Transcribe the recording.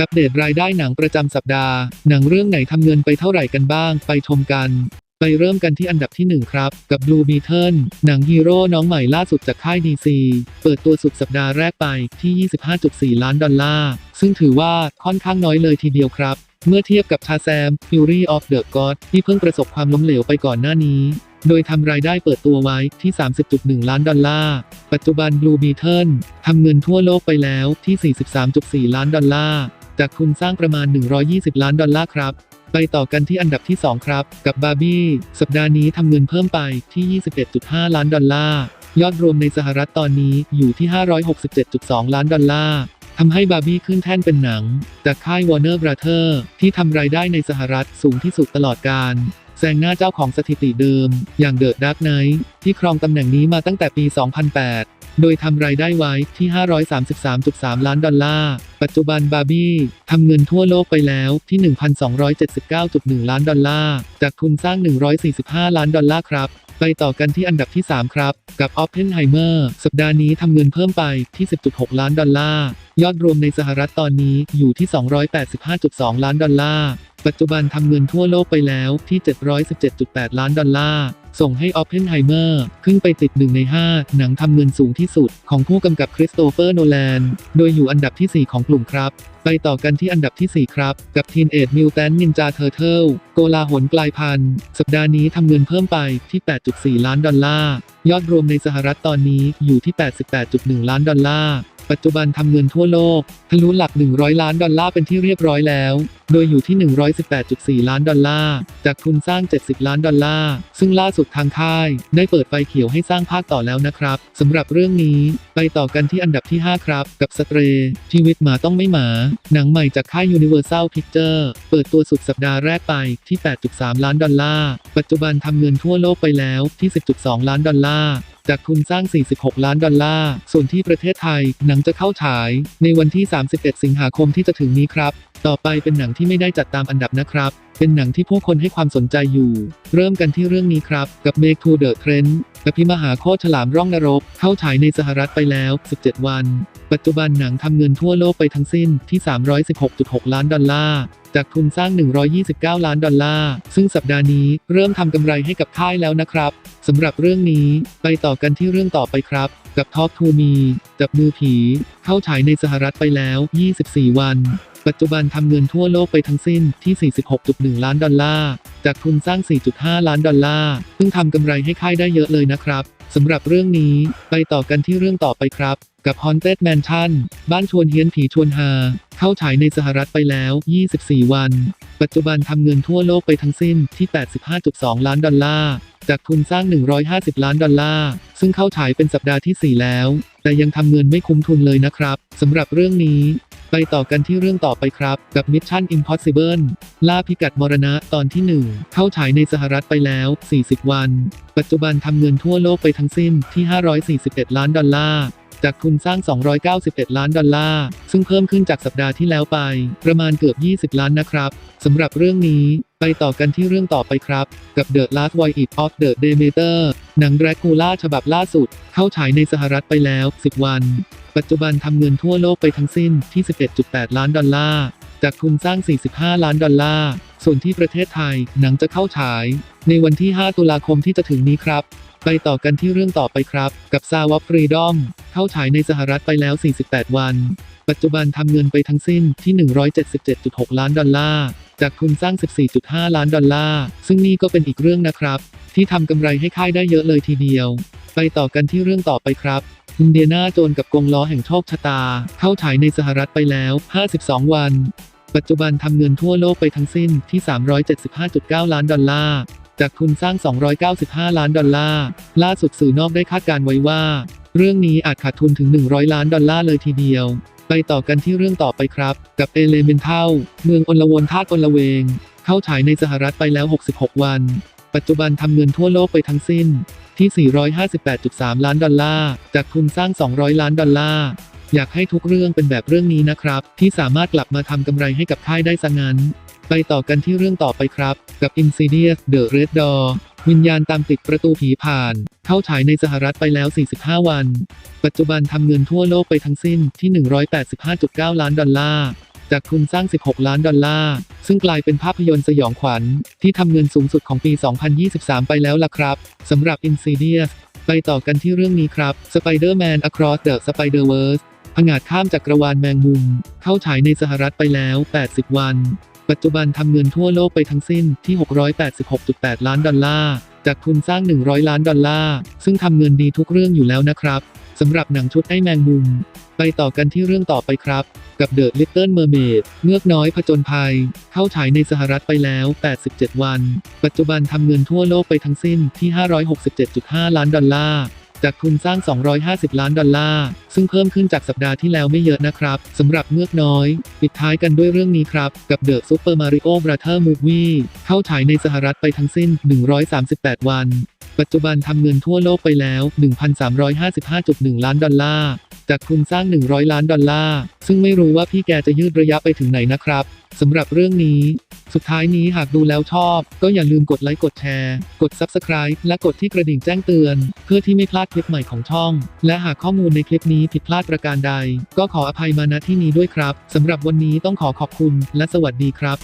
อัปเดตรายได้หนังประจำสัปดาห์ หนังเรื่องไหนทำเงินไปเท่าไหร่กันบ้าง ไปชมกัน ไปเริ่มกันที่อันดับที่ 1 ครับ กับ Blue Beetle หนังฮีโร่น้องใหม่ล่าสุดจากค่าย DC เปิดตัวสุดสัปดาห์แรกไปที่ 25.4 ล้านดอลลาร์ ซึ่งถือว่าค่อนข้างน้อยเลยทีเดียวครับ เมื่อเทียบกับชาแซม Fury of the God ที่เพิ่งประสบความล้มเหลวไปก่อนหน้านี้โดยทำรายได้เปิดตัวไว้ที่ 30.1 ล้านดอลลาร์ ปัจจุบัน Blue Beetle ทำเงินทั่วโลกไปแล้วที่ 43.4 ล้านดอลลาร์ จากทุนสร้างประมาณ 120 ล้านดอลลาร์ครับ ไปต่อกันที่อันดับที่ 2 ครับ กับบาร์บี้ สัปดาห์นี้ทำเงินเพิ่มไปที่ 21.5 ล้านดอลลาร์ ยอดรวมในสหรัฐตอนนี้อยู่ที่ 567.2 ล้านดอลลาร์ทำให้บาร์บี้ขึ้นแท่นเป็นหนัง จากค่าย Warner Brother ที่ทำรายได้ในสหรัฐสูงที่สุดตลอดการแซงหน้าเจ้าของสถิติเดิม อย่าง The Dark Knight ที่ครองตำแหน่งนี้มาตั้งแต่ปี 2008 โดยทำรายได้ไว้ที่ 533.3 ล้านดอลลาร์ ปัจจุบันบาร์บี้ทำเงินทั่วโลกไปแล้วที่ 1,279.1 ล้านดอลลาร์ จากทุนสร้าง 145 ล้านดอลลาร์ครับ ไปต่อกันที่อันดับที่ 3 ครับ กับ Oppenheimer สัปดาห์นี้ทำเงินเพิ่มไปที่ 10.6 ล้านดอลลาร์ ยอดรวมในสหรัฐตอนนี้อยู่ที่ 285.2 ล้านดอลลาร์ ปัจจุบันทำเงินทั่วโลกไปแล้วที่ 717.8 ล้านดอลลาร์ ส่งให้ Oppenheimer ขึ้นไปติด1ใน 5 หนังทำเงินสูงที่สุด ของผู้กำกับคริสโตเฟอร์โนแลนโดยอยู่อันดับที่ 4 ของกลุ่มครับ ไปต่อกันที่อันดับที่ 4 ครับ กับ Teenage Mutant Ninja Turtle โกลาหลกลายพันธุ์ สัปดาห์นี้ทำเงินเพิ่มไปที่ 8.4 ล้านดอลลาร์ ยอดรวมในสหรัฐตอนนี้อยู่ที่ 88.1 ล้านดอลลาร์ปัจจุบันทำเงินทั่วโลก ทะลุหลัก 100 ล้านดอลลาร์เป็นที่เรียบร้อยแล้ว โดยอยู่ที่ 118.4 ล้านดอลลาร์ จากทุนสร้าง 70 ล้านดอลลาร์ ซึ่งล่าสุดทางค่าย ได้เปิดไฟเขียวให้สร้างภาคต่อแล้วนะครับสำหรับเรื่องนี้ ไปต่อกันที่อันดับที่ 5 ครับ กับสเตรชีวิตหมาต้องไม่หมา หนังใหม่จากค่าย Universal Picture เปิดตัวสุดสัปดาห์แรกไปที่ 8.3 ล้านดอลลาร์ ปัจจุบันทำเงินทั่วโลกไปแล้วที่ 10.2 ล้านดอลลาร์ จากทุนสร้าง 46 ล้านดอลลาร์ ส่วนที่ประเทศไทย หนังจะเข้าฉาย ในวันที่ 31 สิงหาคมที่จะถึงนี้ครับ ต่อไปเป็นหนังที่ไม่ได้จัดตามอันดับนะครับ เป็นหนังที่ผู้คนให้ความสนใจอยู่ เริ่มกันที่เรื่องนี้ครับ กับ Make to the Trend กับพิมหาโคตรฉลามร่องนรก เข้าฉายในสหรัฐไปแล้ว 17 วัน ปัจจุบันหนังทำเงินทั่วโลกไปทั้งสิ้นที่ 316.6 ล้านดอลลาร์ จากทุนสร้าง 129 ล้านดอลลาร์ ซึ่งสัปดาห์นี้เริ่มทำกำไรให้กับค่ายแล้วนะครับสำหรับเรื่องนี้ไปต่อกันที่เรื่องต่อไปครับ กับ Talk to Me จับมือผี เข้าฉายในสหรัฐไปแล้ว 24 วันปัจจุบันทำเงินทั่วโลกไปทั้งสิ้นที่ 46.1 ล้านดอลลาร์ จากทุนสร้าง 4.5 ล้านดอลลาร์ ซึ่งทำกำไรให้ค่ายได้เยอะเลยนะครับ สำหรับเรื่องนี้ ไปต่อกันที่เรื่องต่อไปครับ กับ Haunted Mansion บ้านชวนเฮียนผีชวนฮา เข้าฉายในสหรัฐไปแล้ว 24 วัน ปัจจุบันทำเงินทั่วโลกไปทั้งสิ้นที่ 85.2 ล้านดอลลาร์ จากทุนสร้าง 150 ล้านดอลลาร์ ซึ่งเข้าฉายเป็นสัปดาห์ที่ 4 แล้ว แต่ยังทำเงินไม่คุ้มทุนเลยนะครับสำหรับเรื่องนี้ ไปต่อกันที่เรื่องต่อไปครับ กับ Mission Impossible ล่าพิกัดมรณะตอนที่ 1 เข้าฉายในสหรัฐไปแล้ว 40 วัน ปัจจุบันทำเงินทั่วโลกไปทั้งสิ้นที่ 541 ล้านดอลลาร์ จากทุนสร้าง 291 ล้านดอลลาร์ ซึ่งเพิ่มขึ้นจากสัปดาห์ที่แล้วไป ประมาณเกือบ 20 ล้านนะครับสำหรับเรื่องนี้ ไปต่อกันที่เรื่องต่อไปครับ กับ The Last Voyage of the Demeter หนังแดรกูล่าฉบับล่าสุด เข้าฉายในสหรัฐไปแล้ว 10 วัน ปัจจุบันทำเงินทั่วโลกไปทั้งสิ้นที่ 11.8 ล้านดอลลาร์ จากทุนสร้าง 45 ล้านดอลลาร์ ส่วนที่ประเทศไทย หนังจะเข้าฉาย ในวันที่ 5 ตุลาคมที่จะถึงนี้ครับ ไปต่อกันที่เรื่องต่อไปครับ กับ s a w a f Freedom เข้าฉายในสหรัฐไปแล้ว 48 วัน ปัจจุบันทำเงินไปทั้งสิ้นที่ 177.6 ล้านดอลลาร์ จากทุนสร้าง 14.5 ล้านดอลลาร์ ซึ่งนี่ก็เป็นอีกเรื่องนะครับ ที่ทำกำไรให้ค่ายได้เยอะเลยทีเดียว ไปต่อกันที่เรื่องต่อไปครับอินเดียนาโจนกับกงล้อแห่งโชคชะตา เข้าฉายในสหรัฐไปแล้ว 52 วัน ปัจจุบันทำเงินทั่วโลกไปทั้งสิ้นที่ 375.9 ล้านดอลลาร์จากทุนสร้าง 295 ล้านดอลลาร์ ล่าสุดสื่อนอกได้คาดการไว้ว่า เรื่องนี้อาจขาดทุนถึง 100 ล้านดอลลาร์เลยทีเดียว ไปต่อกันที่เรื่องต่อไปครับ กับเอเลเมนเทลเมืองอนลวนธาตุอนลเวง เข้าฉายในสหรัฐไปแล้ว 66 วัน ปัจจุบันทำเงินทั่วโลกไปทั้งสิ้นที่ 458.3 ล้านดอลลาร์ จากทุนสร้าง 200 ล้านดอลลาร์ อยากให้ทุกเรื่องเป็นแบบเรื่องนี้นะครับ ที่สามารถกลับมาทำกำไรให้กับค่ายได้ซะงั้น ไปต่อกันที่เรื่องต่อไปครับ กับ Insidious The Red Door วิญญาณตามติดประตูผีผ่าน เข้าฉายในสหรัฐไปแล้ว 45 วัน ปัจจุบันทำเงินทั่วโลกไปทั้งสิ้นที่ 185.9 ล้านดอลลาร์ จากทุนสร้าง 16 ล้านดอลลาร์ ซึ่งกลายเป็นภาพยนตร์สยองขวัญ ที่ทำเงินสูงสุดของปี 2023 ไปแล้วล่ะครับสำหรับ Insidious ไปต่อกันที่เรื่องนี้ครับ Spider-Man Across the Spider-Verse ผงาดข้ามจากกรวาลแมงมุม เข้าฉายในสหรัฐไปแล้ว 80 วัน ปัจจุบันทำเงินทั่วโลกไปทั้งสิ้นที่ 686.8 ล้านดอลลาร์ จากทุนสร้าง 100 ล้านดอลลาร์ ซึ่งทำเงินดีทุกเรื่องอยู่แล้วนะครับ สำหรับหนังชุดไอ้แมงมุม ไปต่อกันที่เรื่องต่อไปครับ กับ The Little Mermaid เงือกน้อยผจญภัย เข้าฉายในสหรัฐไปแล้ว 87 วัน ปัจจุบันทำเงินทั่วโลกไปทั้งสิ้นที่ 567.5 ล้านดอลลาร์ จากทุนสร้าง 250 ล้านดอลลาร์ ซึ่งเพิ่มขึ้นจากสัปดาห์ที่แล้วไม่เยอะนะครับ สำหรับเงือกน้อย ปิดท้ายกันด้วยเรื่องนี้ครับ กับเดอะซูเปอร์มาริโอ้บราเธอร์มูฟวี่เข้าฉายในสหรัฐไปทั้งสิ้น 138 วัน ปัจจุบันทำเงินทั่วโลกไปแล้ว 1,355.1 ล้านดอลลาร์ จากทุนสร้าง 100 ล้านดอลลาร์ ซึ่งไม่รู้ว่าพี่แกจะยืดระยะไปถึงไหนนะครับสำหรับเรื่องนี้ สุดท้ายนี้หากดูแล้วชอบ ก็อย่าลืมกดไลค์กดแชร์ กด Subscribe และกดที่กระดิ่งแจ้งเตือน เพื่อที่ไม่พลาดคลิปใหม่ของช่อง และหากข้อมูลในคลิปนี้ผิดพลาดประการใด ก็ขออภัยมาณที่นี้ด้วยครับสำหรับวันนี้ต้องขอขอบคุณ และสวัสดีครับ